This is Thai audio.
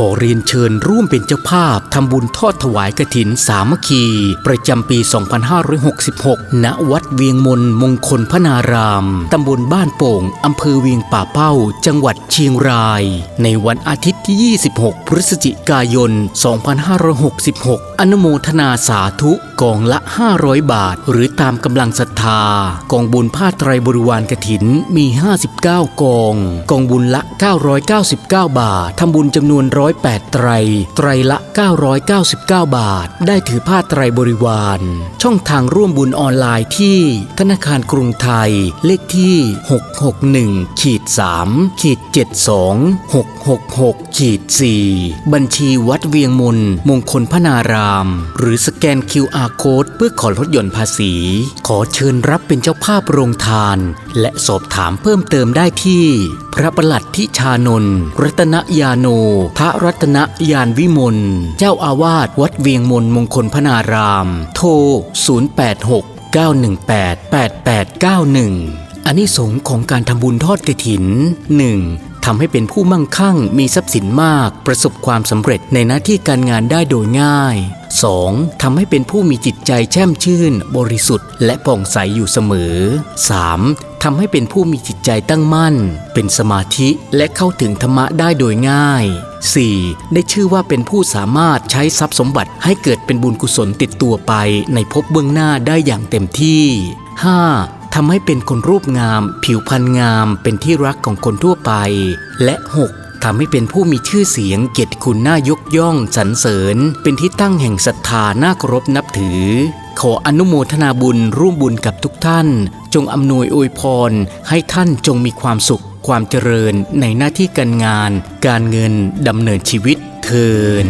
ขอเรียนเชิญร่วมเป็นเจ้าภาพทำบุญทอดถวายกฐินสามัคคี ประจำปี 2566 ณ วัดเวียงมนมงคลพนาราม ตำบลบ้านโป่ง อำเภอเวียงป่าเป้า จังหวัดเชียงราย ในวันอาทิตย์ที่ 26 พฤศจิกายน 2566 อนุโมทนาสาธุกองละ 500 บาท หรือตามกำลังศรัทธา กองบุญผ้าไตรบริวารกฐินมี 59 กอง กองบุญละ 999 บาท ทำบุญจำนวน108 ไตร ไตรละ 999 บาท ได้ถือผ้าไตรบริวาร ช่องทางร่วมบุญออนไลน์ที่ธนาคารกรุงไทย เลขที่ 661ขีด3ขีด72 666ขีด4บัญชีวัดเวียงมนมงคลพนาราม หรือสแกน QR Code เพื่อขอลดหย่อนภาษี ขอเชิญรับเป็นเจ้าภาพโรงทาน และสอบถามเพิ่มเติมได้ที่ พระประหลัดทิชานนท์รัตนยาโนพระรัตนยานวิมล เจ้าอาวาสวัดเวียงมนมงคลพนาราม โทร 086 918 8891อันิสงส์ของการทำบุญทอดกระถิน 1. ทำให้เป็นผู้มั่งคั่ง มีทรัพย์สินมาก ประสบความสำเร็จในหน้าที่การงานได้โดยง่าย 2. ทำให้เป็นผู้มีจิตใจแช่มชื่น บริสุทธิ์และผ่องใสอยู่เสมอ 3. ทำให้เป็นผู้มีจิตใจตั้งมั่น เป็นสมาธิและเข้าถึงธรรมะได้โดยง่าย 4. ได้ชื่อว่าเป็นผู้สามารถใช้ทรัพย์สมบัติให้เกิดเป็นบุญกุศลติดตัวไปในภพเบื้องหน้าได้อย่างเต็มที่ 5. ทำให้เป็นคนรูปงาม ผิวพรรณงามเป็นที่รักของคนทั่วไป และ 6. ทำให้เป็นผู้มีชื่อเสียงเกียรติคุณน่ายกย่องสรรเสริญ เป็นที่ตั้งแห่งศรัทธาน่าเคารพนับถือ ขออนุโมทนาบุญร่วมบุญกับทุกท่าน จงอำนวยอวยพร ให้ท่านจงมีความสุข ความเจริญในหน้าที่การงาน การเงินดำเนินชีวิตเทิน